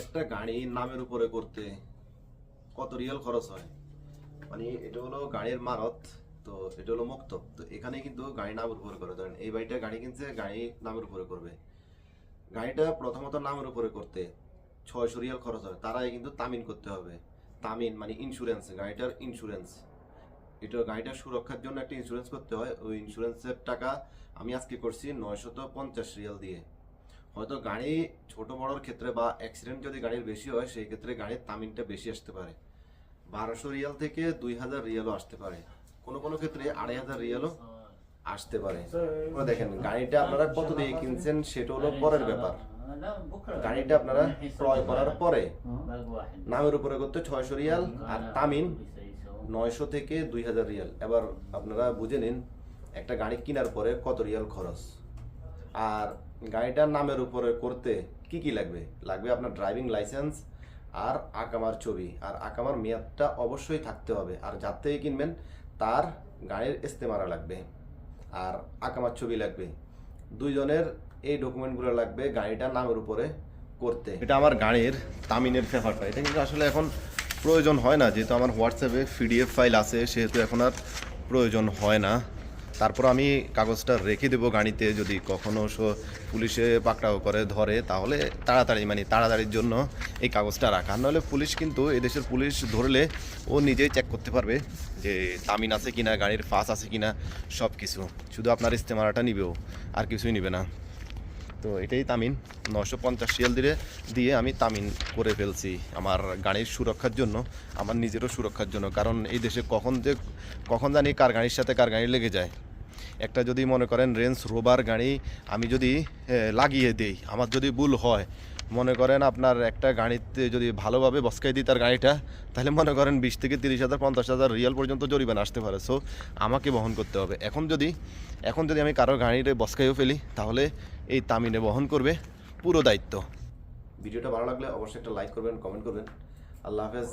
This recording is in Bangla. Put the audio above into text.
একটা গাড়ি নামের উপরে করতে কত রিয়াল খরচ হয়? মানে এটা হলো গাড়ির মারত, তো এটা হলো মক্তব তো এখানে কিন্তু গাড়ি নামের উপরে করে। ধরেন এই বাড়িটা গাড়ি কিনছে, গাড়ি নামের উপরে করবে। গাড়িটা প্রথমত নামের উপরে করতে ছয়শো রিয়াল খরচ হয়। তারাই কিন্তু তামিন করতে হবে। তামিন মানে ইন্স্যুরেন্স গাড়িটার ইন্স্যুরেন্স এটা গাড়িটার সুরক্ষার জন্য একটা ইন্স্যুরেন্স করতে হয়। ওই ইন্স্যুরেন্সের টাকা আমি আজকে করছি নয়শত পঞ্চাশ রিয়াল দিয়ে। হয়তো গাড়ি ছোট বড়োর ক্ষেত্রে বা অ্যাক্সিডেন্ট যদি গাড়ির বেশি হয়, সেই ক্ষেত্রে গাড়ির তামিনটা বেশি আসতে পারে। বারোশো রিয়াল থেকে দুই হাজার রিয়ালও আসতে পারে। কোনো কোনো ক্ষেত্রে আড়াই হাজার রিয়ালও আসতে পারে। দেখেন, গাড়িটা আপনারা কত দিয়ে কিনছেন, সেটা হলো পরের ব্যাপার। গাড়িটা আপনারা ক্রয় করার পরে নামের উপরে করতে ছয়শো রিয়াল আর তামিন নয়শো থেকে দুই হাজার রিয়াল। এবার আপনারা বুঝে নিন, একটা গাড়ি কেনার পরে কত রিয়াল খরচ। আর গাড়িটার নামের উপরে করতে কি কি লাগবে? লাগবে আপনার ড্রাইভিং লাইসেন্স আর আকামার ছবি। আর আকামার মেয়াদটা অবশ্যই থাকতে হবে। আর যার থেকে কিনবেন, তার গাড়ির ইস্তেমারা লাগবে। আর আকামার ছবি লাগবে। দুইজনের এই ডকুমেন্টগুলো লাগবে গাড়িটার নামের উপরে করতে। এটা আমার গাড়ির তামিনের পেপারটা এটা কিন্তু আসলে এখন প্রয়োজন হয় না। যেহেতু আমার হোয়াটসঅ্যাপে পিডিএফ ফাইল আছে, সেহেতু এখন আর প্রয়োজন হয় না। তারপর আমি কাগজটা রেখে দেবো গাড়িতে, যদি কখনো সো- পুলিশে পাকড়াও করে, ধরে, তাহলে তাড়াতাড়ি মানে তাড়াতাড়ির জন্য এই কাগজটা রাখা। নাহলে পুলিশ কিন্তু এদেশের পুলিশ ধরলে ও নিজেই চেক করতে পারবে যে তামিন আছে কিনা, গাড়ির ফাঁস আছে কিনা সব কিছু শুধু আপনার ইস্তেমারাটা নিবেও আর কিছুই নিবে না। তো এটাই তামিন। নশো পঞ্চাশ শিয়াল দিয়ে দিয়ে আমি তামিন করে ফেলছি আমার গাড়ির সুরক্ষার জন্য, আমার নিজেরও সুরক্ষার জন্য। কারণ এই দেশে কখন যে, কখন জানি কার গাড়ির সাথে কার গাড়ি লেগে যায়। একটা যদি মনে করেন রেঞ্জ রোবার গাড়ি আমি যদি লাগিয়ে দেই, আমার যদি ভুল হয়, মনে করেন আপনার একটা গাড়িতে যদি ভালোভাবে বসকাই দিই তার গাড়িটা, তাহলে মনে করেন বিশ থেকে তিরিশ হাজার, পঞ্চাশ হাজার রিয়াল পর্যন্ত জরিমানা আসতে পারে। সো আমাকে বহন করতে হবে। এখন যদি এখন যদি আমি কারও গাড়িতে বসকাইও ফেলি, তাহলে এই তামিনে বহন করবে পুরো দায়িত্ব। ভিডিওটা ভালো লাগলে অবশ্যই একটা লাইক করবেন কমেন্ট করবেন। আল্লাহ হাফেজ।